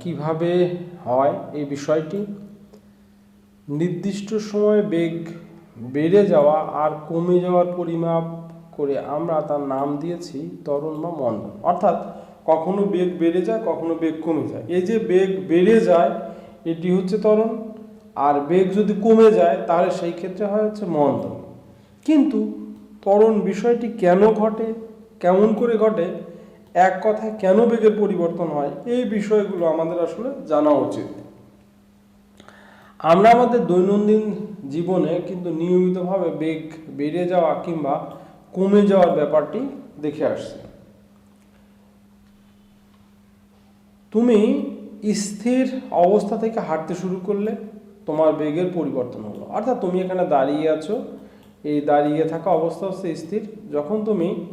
কীভাবে হয় এই বিষয়টি? নির্দিষ্ট সময়ে বেগ বেড়ে যাওয়া আর কমে যাওয়ার পরিমাপ করে আমরা তার নাম দিয়েছি ত্বরণ বা মন্দন অর্থাৎ কখনো বেগ বেড়ে যায়, কখনো বেগ কমে যায়। এই যে বেগ বেড়ে যায়, এটি হচ্ছে ত্বরণ আর বেগ যদি কমে যায়, তাহলে সেই ক্ষেত্রে হয় হচ্ছে মন্দন কিন্তু ত্বরণ বিষয়টি কেন ঘটে, কেমন করে ঘটে এক কথায় কেন বেগের পরিবর্তন হয়? এই বিষয়গুলো আমাদের আসলে জানা উচিত। আমরা আমাদের দৈনন্দিন জীবনে কিন্তু নিয়মিতভাবে বেগ বেড়ে যাওয়া কিংবা কমে যাওয়ার ব্যাপারটি দেখে আসছি। তুমি স্থির অবস্থা থেকে হাঁটতে শুরু করলে তোমার বেগের পরিবর্তন হলো। অর্থাৎ তুমি এখানে দাঁড়িয়ে আছো, এই দাঁড়িয়ে থাকা অবস্থা হচ্ছে স্থির। যখন তুমি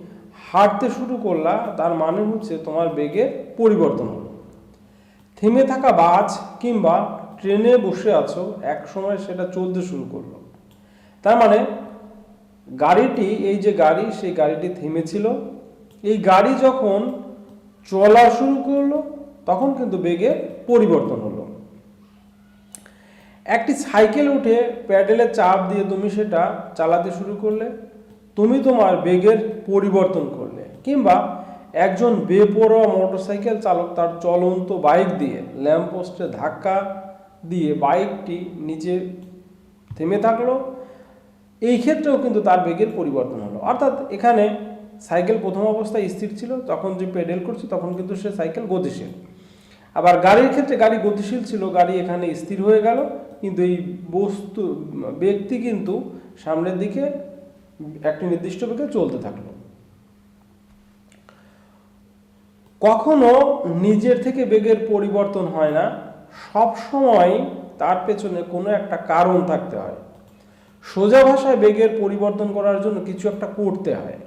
হাঁটতে শুরু করলা, তার মানে হচ্ছে তোমার বেগের পরিবর্তন হলো। থেমে থাকা বাস কিংবা ট্রেনে বসে আছো এক সময় সেটা চলতে শুরু করল। তার মানে গাড়িটি, এই যে গাড়ি, সেই গাড়িটি থেমেছিল। এই গাড়ি যখন চলা শুরু করল, তখন কিন্তু বেগে পরিবর্তন হলো। একটি সাইকেল উঠে প্যাডেলে চাপ দিয়ে তুমি সেটা চালাতে শুরু করলে। তুমি তোমার বেগের পরিবর্তন করলে, কিংবা একজন বেপরোয়া মোটরসাইকেল চালক তার চলন্ত বাইক দিয়ে ল্যাম্পপোস্টে ধাক্কা দিয়ে বাইকটি নিচে থেমে থাকল। এই ক্ষেত্রেও কিন্তু তার বেগের পরিবর্তন হলো। অর্থাৎ এখানে সাইকেল প্রথম অবস্থায় স্থির ছিল, তখন যে পেডেল করছে, তখন কিন্তু সে সাইকেল গতিশীল। আবার গাড়ির ক্ষেত্রে গাড়ি গতিশীল ছিল, গাড়ি এখানে স্থির হয়ে গেল, কিন্তু এই বস্তু, ব্যক্তি কিন্তু সামনের দিকে একটি নির্দিষ্ট বেগে চলতে থাকল। কখনো নিজের থেকে বেগের পরিবর্তন হয় না, সব সময় তার পেছনে কোনো একটা কারণ থাকতে হয়। সোজা ভাষায় বেগের পরিবর্তন করার জন্য কিছু একটা করতে হয়।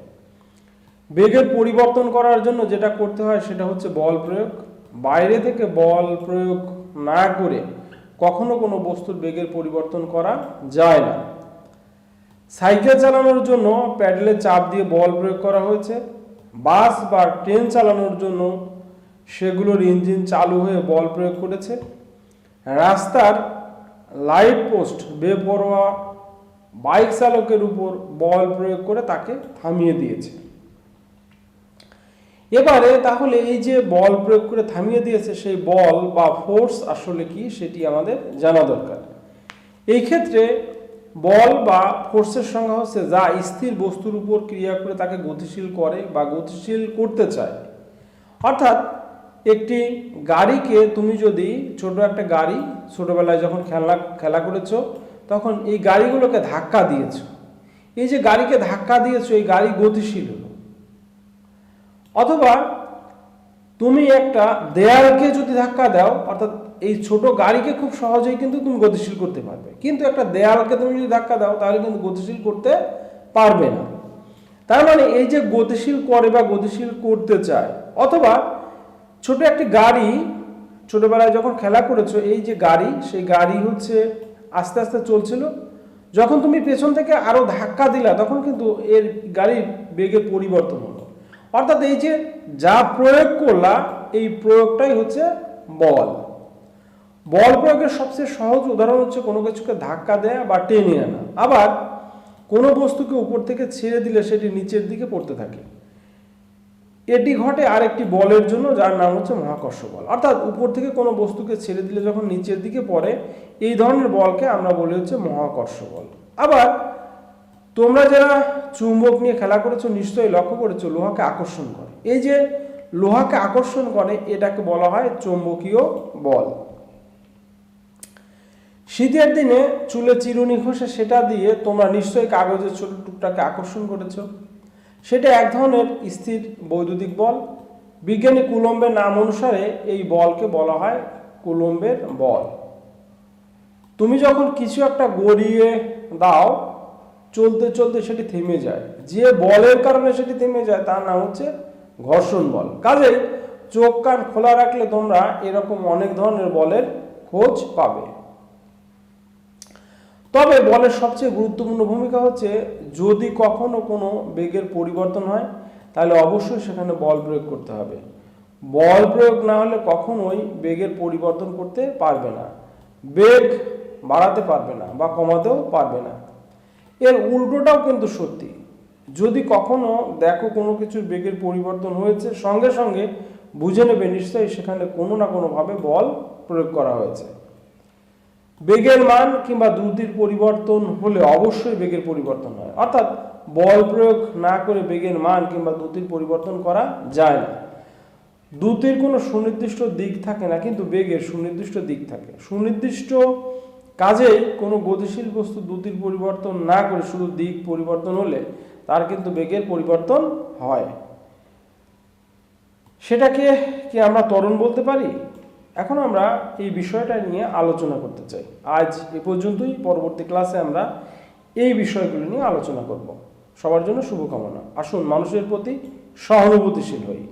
বেগের পরিবর্তন করার জন্য যেটা করতে হয় সেটা হচ্ছে বল প্রয়োগ। বাইরে থেকে বল প্রয়োগ না করে কখনো কোনো বস্তুর বেগের পরিবর্তন করা যায় না। সাইকেল চালানোর জন্য প্যাডেলে চাপ দিয়ে বল প্রয়োগ করা হয়েছে। বাস বা ট্রেন চালানোর জন্য সেগুলোর ইঞ্জিন চালু হয়ে বল প্রয়োগ করেছে। রাস্তার লাইট পোস্ট বেপরোয়া বাইক চালকের উপর বল প্রয়োগ করে তাকে থামিয়ে দিয়েছে। এবারে তাহলে এই যে বল প্রয়োগ করে থামিয়ে দিয়েছে, সেই বল বা ফোর্স আসলে কি সেটি আমাদের জানা দরকার। এই ক্ষেত্রে বল বা ফোর্সের সংজ্ঞা হচ্ছে যা স্থির বস্তুর উপর ক্রিয়া করে তাকে গতিশীল করে বা গতিশীল করতে চায়। অর্থাৎ একটি গাড়িকে তুমি যদি, ছোট একটা গাড়ি, ছোটোবেলায় যখন খেলা খেলা করেছ, তখন এই গাড়িগুলোকে ধাক্কা দিয়েছ। এই যে গাড়িকে ধাক্কা দিয়েছ, এই গাড়ি গতিশীল হলো। অথবা তুমি একটা দেয়ালকে যদি ধাক্কা দাও, অর্থাৎ এই ছোট গাড়িকে খুব সহজেই কিন্তু তুমি গতিশীল করতে পারবে। কিন্তু একটা দেয়ালকে তুমি যদি ধাক্কা দাও, তাহলে কিন্তু গতিশীল করতে পারবে না। তার মানে এই যে গতিশীল করে বা গতিশীল করতে চায়, অথবা ছোট একটি গাড়ি, ছোটবেলায় যখন খেলা করেছ, এই যে গাড়ি, সেই গাড়ি হচ্ছে আস্তে আস্তে চলছিল। যখন তুমি পেছন থেকে আরও ধাক্কা দিলা, তখন কিন্তু এর গাড়ির বেগে পরিবর্তন হলো। অর্থাৎ এই যে যা প্রয়োগ করলা, এই প্রয়োগটাই হচ্ছে বল। বল প্রয়োগের সবচেয়ে সহজ উদাহরণ হচ্ছে কোনো কিছুকে ধাক্কা দেয়া বা টেনে আনা। আবার কোনো বস্তুকে উপর থেকে ছেড়ে দিলে সেটি নিচের দিকে পড়তে থাকে। এটি ঘটে আরেকটি বলের জন্য, যার নাম হচ্ছে মহাকর্ষ বল। অর্থাৎ উপর থেকে কোনো বস্তুকে ছেড়ে দিলে যখন নিচের দিকে পড়ে, এই ধরনের বলকে আমরা বলি হচ্ছে মহাকর্ষ বল। আবার তোমরা যারা চুম্বক নিয়ে খেলা করেছ, নিশ্চয়ই লক্ষ্য করেছ, লোহাকে আকর্ষণ করে। এই যে লোহাকে আকর্ষণ করে, এটাকে বলা হয় চৌম্বকীয় বল। শীতের দিনে চুলে চিরুনি ঘষে সেটা দিয়ে তোমরা নিশ্চয়ই কাগজের ছোট টুকটাকে আকর্ষণ করেছ। সেটা এক ধরনের স্থির বৈদ্যুতিক বল। বিজ্ঞানী কুলম্বের নাম অনুসারে এই বলকে বলা হয় কুলম্বের বল। তুমি যখন কিছু একটা গড়িয়ে দাও, চলতে চলতে সেটি থেমে যায়। যে বলের কারণে সেটি থেমে যায়, তার নাম হচ্ছে ঘর্ষণ বল। কাজেই চোখ কান খোলা রাখলে তোমরা এরকম অনেক ধরনের বলের খোঁজ পাবে। তবে বলের সবচেয়ে গুরুত্বপূর্ণ ভূমিকা হচ্ছে, যদি কখনো কোনো বেগের পরিবর্তন হয়, তাহলে অবশ্যই সেখানে বল প্রয়োগ করতে হবে। বল প্রয়োগ না হলে কখনোই বেগের পরিবর্তন করতে পারবে না। বেগ বাড়াতে পারবে না বা কমাতেও পারবে না। এর উল্টোটাও কিন্তু সত্যি। যদি কখনো দেখো কোনো কিছুর বেগের পরিবর্তন হয়েছে, সঙ্গে সঙ্গে বুঝে নেবে নিশ্চয়ই সেখানে কোনো না কোনোভাবে বল প্রয়োগ করা হয়েছে। বেগের মান কিংবা দ্রুতির পরিবর্তন হলে অবশ্যই বেগের পরিবর্তন হয়। অর্থাৎ বল প্রয়োগ না করে বেগের মান কিংবা দ্রুতির পরিবর্তন করা যায় না। দ্রুতির কোনো সুনির্দিষ্ট দিক থাকে না, কিন্তু বেগের সুনির্দিষ্ট দিক থাকে। সুনির্দিষ্ট কাজে কোনো গতিশীল বস্তু দ্রুতির পরিবর্তন না করে শুধু দিক পরিবর্তন হলে তার কিন্তু বেগের পরিবর্তন হয়। সেটাকে কি আমরা ত্বরণ বলতে পারি? এখন আমরা এই বিষয়টা নিয়ে আলোচনা করতে চাই। আজ এ পর্যন্তই, পরবর্তী ক্লাসে আমরা এই বিষয়গুলো নিয়ে আলোচনা করব। সবার জন্য শুভকামনা। আসুন, মানুষের প্রতি সহানুভূতিশীল হই।